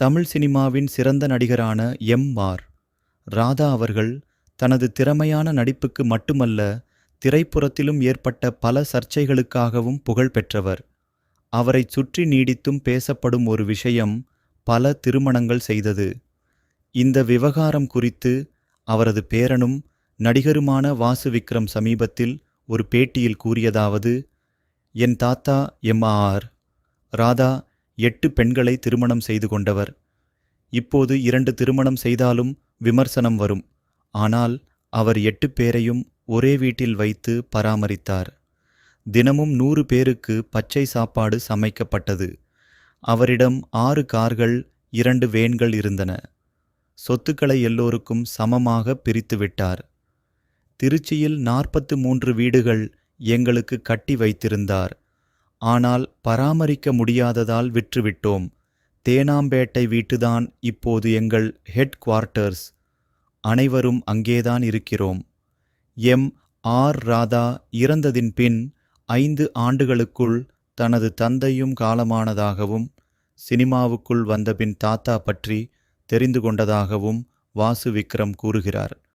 தமிழ் சினிமாவின் சிறந்த நடிகரான M R. Radha அவர்கள் தனது திறமையான நடிப்புக்கு மட்டுமல்ல திரைப்புறத்திலும் ஏற்பட்ட பல சர்ச்சைகளுக்காகவும் புகழ் பெற்றவர். அவரைச் சுற்றி நீடித்தும் பேசப்படும் ஒரு விஷயம் பல திருமணங்கள் செய்தது. இந்த விவகாரம் குறித்து அவரது பேரனும் நடிகருமான வாசு விக்ரம் சமீபத்தில் ஒரு பேட்டியில் கூறியதாவது என் தாத்தா எம் ஆர். ராதா எட்டு பெண்களை திருமணம் செய்து கொண்டவர். இப்போது இரண்டு திருமணம் செய்தாலும் விமர்சனம் வரும். ஆனால் அவர் எட்டு பேரையும் ஒரே வீட்டில் வைத்து பராமரித்தார். தினமும் நூறு பேருக்கு பச்சை சாப்பாடு சமைக்கப்பட்டது. அவரிடம் ஆறு கார்கள் இரண்டு வேன்கள் இருந்தன. சொத்துக்களை எல்லோருக்கும் சமமாக பிரித்து விட்டார். திருச்சியில் நாற்பத்து மூன்று வீடுகள் எங்களுக்கு கட்டி வைத்திருந்தார். ஆனால் பராமரிக்க முடியாததால் விற்றுவிட்டோம். தேனாம்பேட்டை வீட்டுதான் இப்போது எங்கள் ஹெட் குவார்ட்டர்ஸ் அனைவரும் அங்கேதான் இருக்கிறோம். எம். ஆர். ராதா இறந்ததின் பின் ஐந்து ஆண்டுகளுக்குள் தனது தந்தையும் காலமானதாகவும் சினிமாவுக்குள் வந்தபின் தாத்தா பற்றி தெரிந்து கொண்டதாகவும் வாசு விக்ரம் கூறுகிறார்.